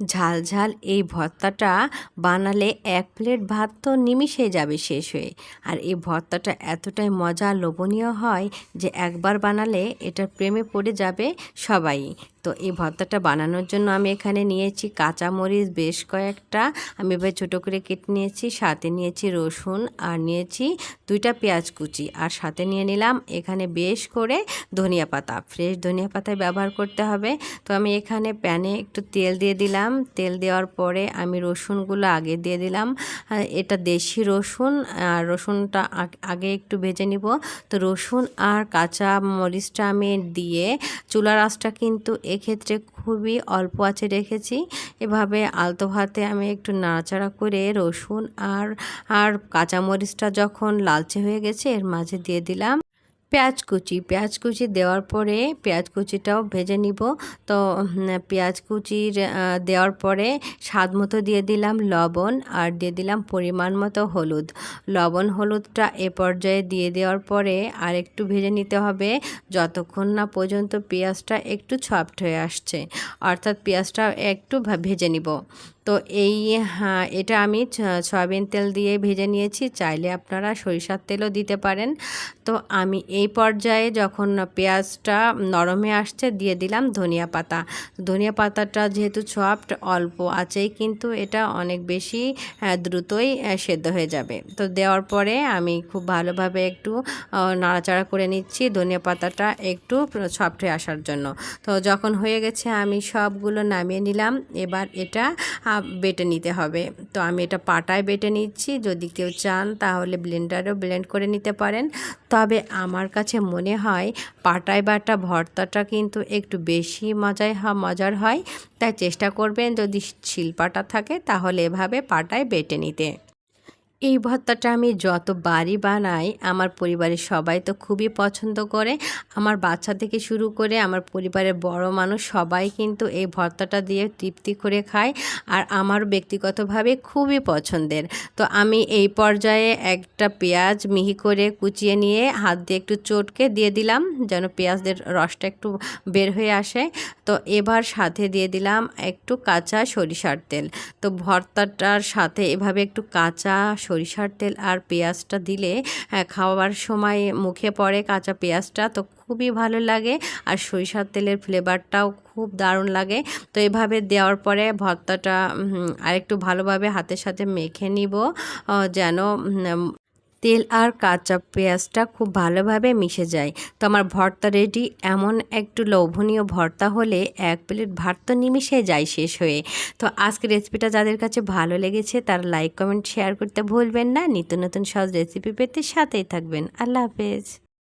ঝাল ঝাল এই ভর্তাটা বানালে এক প্লেট ভাত তো নিমিশে যাবে শেষ হয়ে। আর এই ভর্তাটা এতটাই মজা লোভনীয় হয় যে একবার বানালে এটা প্রেমে পড়ে যাবে সবাই। তো এই ভর্তাটা বানানোর জন্য আমি এখানে নিয়েছি কাঁচামরিচ, বেশ কয়েকটা। আমি এবার ছোটো করে কেটে নিয়েছি, সাথে নিয়েছি রসুন আর নিয়েছি দুইটা পেঁয়াজ কুচি। আর সাথে নিয়ে নিলাম এখানে বেশ করে ধনিয়া পাতা। ফ্রেশ ধনিয়া পাতায় ব্যবহার করতে হবে। তো আমি এখানে প্যানে একটু তেল দিয়ে দিলাম। তেল দেওয়ার পরে আমি রসুনগুলো আগে দিয়ে দিলাম। এটা দেশি রসুন আর রসুনটা আগে একটু ভেজে নিব। তো রসুন আর কাঁচা মরিচটা আমি দিয়ে চুলার আঁচটা কিন্তু এক্ষেত্রে খুবই অল্প আছে রেখেছি। এভাবে আলতো ভাতে আমি একটু নাড়াচাড়া করে রসুন আর আর কাঁচামরিচটা যখন লালচে হয়ে গেছে, এর মাঝে দিয়ে দিলাম। পেঁয়াজ কুচি। পেঁয়াজ কুচি দেওয়ার পরে পেঁয়াজ কুচিটাও ভেজে নিব। তো পেঁয়াজ কুচির দেওয়ার পরে স্বাদ মতো দিয়ে দিলাম লবণ আর দিয়ে দিলাম পরিমাণ মতো হলুদ। লবণ হলুদটা এ পর্যায়ে দিয়ে দেওয়ার পরে আর একটু ভেজে নিতে হবে যতক্ষণ না পর্যন্ত পেঁয়াজটা একটু সফট হয়ে আসছে। অর্থাৎ পেঁয়াজটা একটু ভেজে নিব। তো এই হ্যাঁ এটা আমি সয়াবিন তেল দিয়ে ভেজে নিয়েছি। চাইলে আপনারা সরিষার তেলও দিতে পারেন। তো আমি এই পর্যায়ে যখন পেঁয়াজটা নরমে আসছে, দিয়ে দিলাম ধনিয়া পাতা। ধনিয়া পাতাটা যেহেতু সফট, অল্প আছেই, কিন্তু এটা অনেক বেশি দ্রুতই সেদ্ধ হয়ে যাবে। তো দেওয়ার পরে আমি খুব ভালোভাবে একটু নাড়াচাড়া করে নিচ্ছি ধনিয়া পাতাটা একটু সফট হয়ে আসার জন্য। তো যখন হয়ে গেছে, আমি সবগুলো নামিয়ে নিলাম। এবার এটা বেটে নিতে হবে। তো আমি এটা পাটায় বেটে নিচ্ছি। যদি কেউ চান তাহলে ব্লেন্ডারেও ব্লেন্ড করে নিতে পারেন। তবে আমার কাছে মনে হয় পাটায় বাটা ভর্তাটা কিন্তু একটু বেশি মজায় মজার হয়। তাই চেষ্টা করবেন যদি শিলপাটা থাকে তাহলে এভাবে পাটায় বেটে নিতে। এই ভর্তাটা আমি যতবারই বানাই, আমার পরিবারের সবাই তো খুবই পছন্দ করে। আমার বাচ্চা থেকে শুরু করে আমার পরিবারের বড় মানুষ সবাই কিন্তু এই ভর্তাটা দিয়ে তৃপ্তি করে খায় আর আমার ব্যক্তিগতভাবে খুবই পছন্দের। তো আমি এই পর্যায়ে একটা পেঁয়াজ মিহি করে কুচিয়ে নিয়ে হাত দিয়ে একটু চটকে দিয়ে দিলাম যেন পেঁয়াজদের রসটা একটু বের হয়ে আসে। তো এবার সাথে দিয়ে দিলাম একটু কাঁচা সরিষার তেল। তো ভর্তাটার সাথে এভাবে একটু কাঁচা সরিষার তেল আর পেঁয়াজটা দিলে হ্যাঁ, খাওয়ার সময় মুখে পড়ে কাঁচা পেঁয়াজটা তো খুবই ভালো লাগে। আর সরিষার তেলের ফ্লেভারটাও খুব দারুণ লাগে। তো এভাবে দেওয়ার পরে ভর্তাটা আরেকটু ভালোভাবে হাতের সাথে মেখে নিব যেন তেল আর কাঁচা পেঁয়াজটা খুব ভালোভাবে মিশে যায়। তো আমার ভর্তা রেডি এমন একটু লোভনীয় ভর্তা হলে এক প্লেট ভাত তো নিমিশে যায় শেষ হয়ে। তো আজকে রেসিপিটা যাদের কাছে ভালো লেগেছে তারা লাইক কমেন্ট শেয়ার করতে ভুলবেন না। নিত্য নতুন সহজ রেসিপি পেতে সাথেই থাকবেন। আল্লাহ হাফেজ।